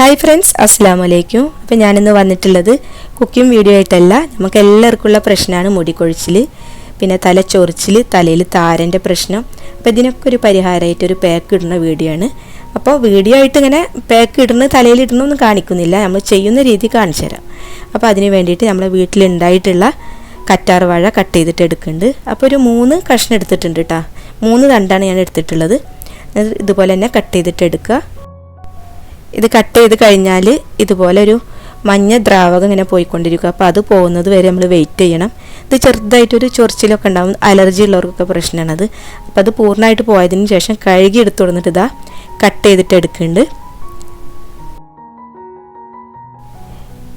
Hi friends അസ്സാം വലൈക്കും അപ്പോൾ ഞാനിന്ന് വന്നിട്ടുള്ളത് കുക്കിംഗ് വീഡിയോ ആയിട്ടല്ല. നമുക്ക് എല്ലാവർക്കുള്ള പ്രശ്നമാണ് മുടിക്കൊഴിച്ചിൽ പിന്നെ തലച്ചൊറിച്ചിൽ തലയിൽ താരന്റെ പ്രശ്നം. അപ്പോൾ ഇതിനൊക്കെ ഒരു പരിഹാരമായിട്ട് ഒരു പാക്ക് ഇടുന്ന വീഡിയോ ആണ്. അപ്പോൾ വീഡിയോ ആയിട്ട് ഇങ്ങനെ പാക്ക് ഇടുന്ന തലയിൽ ഇടുന്നൊന്നും കാണിക്കുന്നില്ല. നമ്മൾ ചെയ്യുന്ന രീതി കാണിച്ചു തരാം. അപ്പോൾ അതിന് വേണ്ടിയിട്ട് നമ്മളെ വീട്ടിലുണ്ടായിട്ടുള്ള കറ്റാർ വാഴ കട്ട് ചെയ്തിട്ട് എടുക്കുന്നുണ്ട്. അപ്പോൾ ഒരു മൂന്ന് കഷ്ണം എടുത്തിട്ടുണ്ട് കേട്ടോ മൂന്ന് തണ്ടാണ് ഞാൻ എടുത്തിട്ടുള്ളത്. ഇതുപോലെ തന്നെ കട്ട് ചെയ്തിട്ട് എടുക്കുക. ഇത് കട്ട് ചെയ്ത് കഴിഞ്ഞാൽ ഇതുപോലെ ഒരു മഞ്ഞ ദ്രാവകം ഇങ്ങനെ പോയിക്കൊണ്ടിരിക്കും. അപ്പോൾ അത് പോകുന്നത് വരെ നമ്മൾ വെയിറ്റ് ചെയ്യണം. ഇത് ചെറുതായിട്ടൊരു ചൊറിച്ചിലൊക്കെ ഉണ്ടാകും അലർജി ഉള്ളവർക്കൊക്കെ പ്രശ്നമാണത് അപ്പോൾ അത് പൂർണമായിട്ട് പോയതിന് ശേഷം കഴുകി എടുത്തു കൊടുത്തിട്ട് ഇതാ കട്ട് ചെയ്തിട്ട് എടുക്കുന്നുണ്ട്.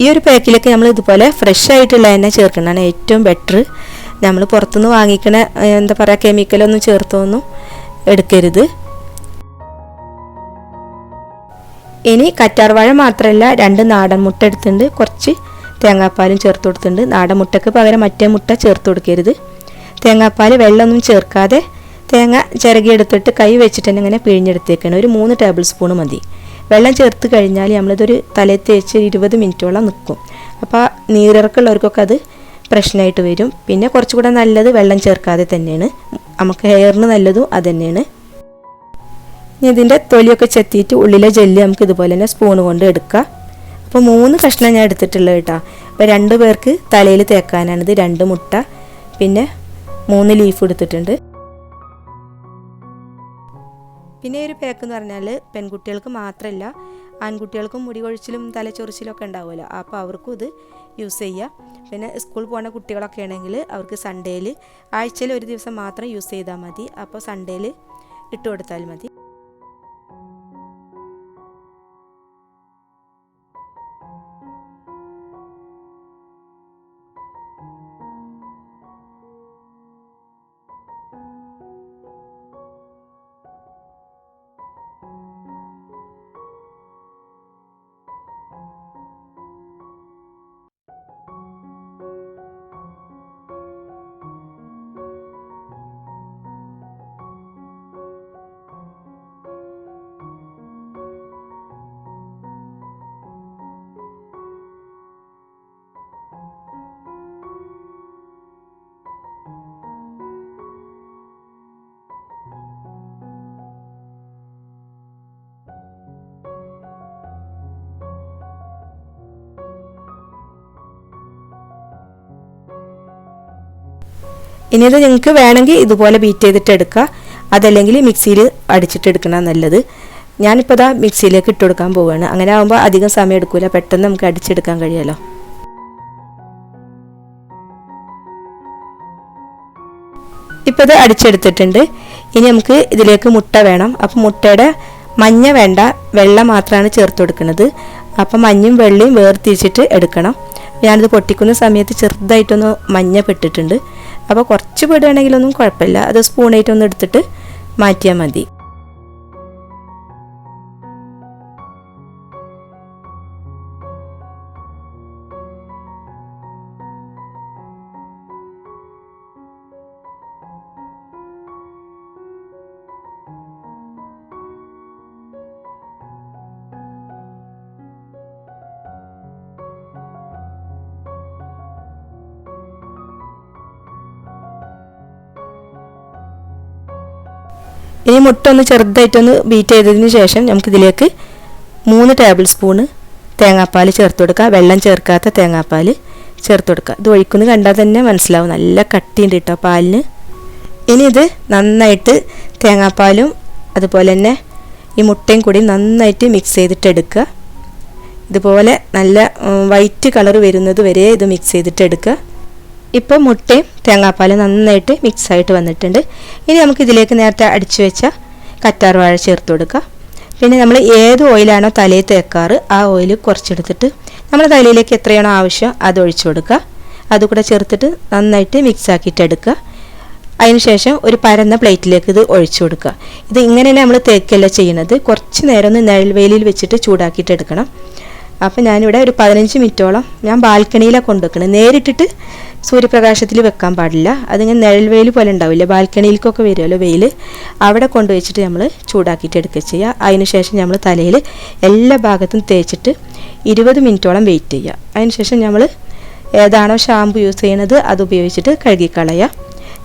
ഈ ഒരു പാക്കിലൊക്കെ നമ്മൾ ഇതുപോലെ ഫ്രഷ് ആയിട്ടുള്ള എണ്ണ ചേർക്കുന്നതാണ് ഏറ്റവും ബെറ്റർ നമ്മൾ പുറത്തുനിന്ന് വാങ്ങിക്കണ എന്താ പറയുക കെമിക്കലൊന്നും ചേർത്തൊന്നും എടുക്കരുത്. ഇനി കറ്റാർവാഴ മാത്രമല്ല രണ്ട് നാടൻ മുട്ട എടുത്തിട്ടുണ്ട്. കുറച്ച് തേങ്ങാപ്പാലും ചേർത്ത് കൊടുത്തിട്ടുണ്ട്. നാടൻ മുട്ടയ്ക്ക് പകരം മറ്റേ മുട്ട ചേർത്ത് കൊടുക്കരുത്. തേങ്ങാപ്പാൽ വെള്ളമൊന്നും ചേർക്കാതെ തേങ്ങ ചിരകിയെടുത്തിട്ട് കൈ വെച്ചിട്ട് തന്നെ ഇങ്ങനെ പിഴിഞ്ഞെടുത്തേക്കണം. ഒരു മൂന്ന് ടേബിൾ സ്പൂൺ മതി. വെള്ളം ചേർത്ത് കഴിഞ്ഞാൽ നമ്മളിതൊരു തലയിൽ തേച്ച് ഇരുപത് മിനിറ്റോളം നിൽക്കും അപ്പോൾ നീരിറക്കുള്ളവർക്കൊക്കെ അത് പ്രശ്നമായിട്ട് വരും. പിന്നെ കുറച്ചുകൂടെ നല്ലത് വെള്ളം ചേർക്കാതെ തന്നെയാണ്. നമുക്ക് ഹെയറിന് നല്ലതും അത് തന്നെയാണ്. ഇതിന്റെ തൊലിയൊക്കെ ചെത്തിയിട്ട് ഉള്ളിലെ ജെല്ലി നമുക്ക് ഇതുപോലെ തന്നെ സ്പൂൺ കൊണ്ട് എടുക്കുക അപ്പോൾ മൂന്ന് കഷ്ണം ഞാൻ എടുത്തിട്ടുള്ളത് കേട്ടോ. അപ്പോൾ രണ്ട് പേർക്ക് തലയിൽ തേക്കാനാണിത്. രണ്ട് മുട്ട പിന്നെ മൂന്ന് ലീഫ് എടുത്തിട്ടുണ്ട്. പിന്നെ ഒരു പാക്ക് എന്ന് പറഞ്ഞാൽ പെൺകുട്ടികൾക്ക് മാത്രമല്ല ആൺകുട്ടികൾക്കും മുടി കൊഴിച്ചിലും തലച്ചൊറിച്ചിലും ഒക്കെ ഉണ്ടാവുമല്ലോ. അപ്പോൾ അവർക്കും ഇത് യൂസ് ചെയ്യുക പിന്നെ സ്കൂൾ പോകുന്ന കുട്ടികളൊക്കെ ആണെങ്കിൽ അവർക്ക് സൺഡേയിൽ ആഴ്ചയിൽ ഒരു ദിവസം മാത്രം യൂസ് ചെയ്താൽ മതി. അപ്പോൾ സൺഡേയിൽ ഇട്ട് കൊടുത്താൽ മതി. ഇനി ഇത് നിങ്ങൾക്ക് വേണമെങ്കിൽ ഇതുപോലെ ബീറ്റ് ചെയ്തിട്ട് എടുക്കുക. അതല്ലെങ്കിൽ മിക്സിയിൽ അടിച്ചിട്ട് എടുക്കണം നല്ലത്. ഞാനിപ്പോൾ ഇതാ മിക്സിയിലേക്ക് ഇട്ട് കൊടുക്കാൻ പോവുകയാണ് അങ്ങനെ ആകുമ്പോൾ അധികം സമയം എടുക്കില്ല പെട്ടെന്ന് നമുക്ക് അടിച്ചെടുക്കാൻ കഴിയുമല്ലോ ഇപ്പോൾ ഇത് അടിച്ചെടുത്തിട്ടുണ്ട്. ഇനി നമുക്ക് ഇതിലേക്ക് മുട്ട വേണം. അപ്പം മുട്ടയുടെ മഞ്ഞ വേണ്ട. വെള്ളം മാത്രമാണ് ചേർത്ത് കൊടുക്കുന്നത്. അപ്പം മഞ്ഞും വെള്ളയും വേർതിരിച്ചിട്ട് എടുക്കണം. ഞാനിത് പൊട്ടിക്കുന്ന സമയത്ത് ചെറുതായിട്ടൊന്ന് മഞ്ഞ പെട്ടിട്ടുണ്ട്. അപ്പോൾ കുറച്ച് പെടുകയാണെങ്കിലൊന്നും കുഴപ്പമില്ല. അത് സ്പൂണായിട്ടൊന്ന് എടുത്തിട്ട് മാറ്റിയാൽ മതി. ഇനി മുട്ട ഒന്ന് ചെറുതായിട്ടൊന്ന് ബീറ്റ് ചെയ്തതിന് ശേഷം നമുക്കിതിലേക്ക് മൂന്ന് ടേബിൾ സ്പൂണ് തേങ്ങാപ്പാൽ ചേർത്ത് കൊടുക്കുക. വെള്ളം ചേർക്കാത്ത തേങ്ങാപ്പാൽ ചേർത്ത് കൊടുക്കുക. ഇത് ഒഴിക്കുന്നത് കണ്ടാൽ തന്നെ മനസ്സിലാവും. നല്ല കട്ടിയുണ്ട് കേട്ടോ പാലിന്. ഇനി ഇത് നന്നായിട്ട് തേങ്ങാപ്പാലും അതുപോലെ തന്നെ ഈ മുട്ടയും കൂടി നന്നായിട്ട് മിക്സ് ചെയ്തിട്ട് എടുക്കുക. ഇതുപോലെ നല്ല വൈറ്റ് കളർ വരുന്നത് വരെ ഇത് മിക്സ് ചെയ്തിട്ട് എടുക്കുക. ഇപ്പോൾ മുട്ടയും തേങ്ങാപ്പാലും നന്നായിട്ട് മിക്സ് ആയിട്ട് വന്നിട്ടുണ്ട്. ഇനി നമുക്ക് ഇതിലേക്ക് നേരത്തെ അടിച്ചു വെച്ച കറ്റാർ വാഴ ചേർത്ത് കൊടുക്കുക പിന്നെ നമ്മൾ ഏത് ഓയിലാണോ തലയിൽ തേക്കാറ് ആ ഓയിൽ കുറച്ചെടുത്തിട്ട് നമ്മൾ തലയിലേക്ക് എത്രയാണോ ആവശ്യം അത് ഒഴിച്ചു കൊടുക്കുക. അതുകൂടെ ചേർത്തിട്ട് നന്നായിട്ട് മിക്സ് ആക്കിയിട്ട് എടുക്കുക. അതിനുശേഷം ഒരു പരന്ന പ്ലേറ്റിലേക്ക് ഇത് ഒഴിച്ചു കൊടുക്കുക. ഇത് ഇങ്ങനെ നമ്മൾ തേക്കല്ല ചെയ്യുന്നത്? കുറച്ച് നേരം ഒന്ന് വെയിലിൽ വെച്ചിട്ട് ചൂടാക്കിയിട്ട് എടുക്കണം. അപ്പം ഞാനിവിടെ ഒരു പതിനഞ്ച് മിനിറ്റോളം ഞാൻ ബാൽക്കണിയിലാണ് കൊണ്ടുവെക്കുന്നത് നേരിട്ടിട്ട് സൂര്യപ്രകാശത്തിൽ വെക്കാൻ പാടില്ല. അതിങ്ങനെ നിഴൽ വെയിൽ പോലെ ഉണ്ടാവില്ല? ബാൽക്കണിയിലേക്കൊക്കെ വരുമല്ലോ വെയിൽ. അവിടെ കൊണ്ടുവച്ചിട്ട് നമ്മൾ ചൂടാക്കിയിട്ട് എടുക്കുക ചെയ്യുക. അതിനുശേഷം നമ്മൾ തലയിൽ എല്ലാ ഭാഗത്തും തേച്ചിട്ട് ഇരുപത് മിനിറ്റോളം വെയിറ്റ് ചെയ്യുക. അതിനുശേഷം നമ്മൾ ഏതാണോ ഷാമ്പു യൂസ് ചെയ്യണത് അത് ഉപയോഗിച്ചിട്ട് കഴുകിക്കളയുക.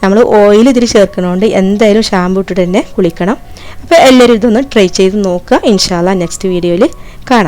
നമ്മൾ ഓയിൽ ഇതിൽ ചേർക്കണോണ്ട് എന്തായാലും ഷാമ്പു ഇട്ടിട്ട് തന്നെ കുളിക്കണം. അപ്പോൾ എല്ലാവരും ഇതൊന്ന് ട്രൈ ചെയ്ത് നോക്കുക. ഇൻഷാല്ല നെക്സ്റ്റ് വീഡിയോയിൽ കാണാം.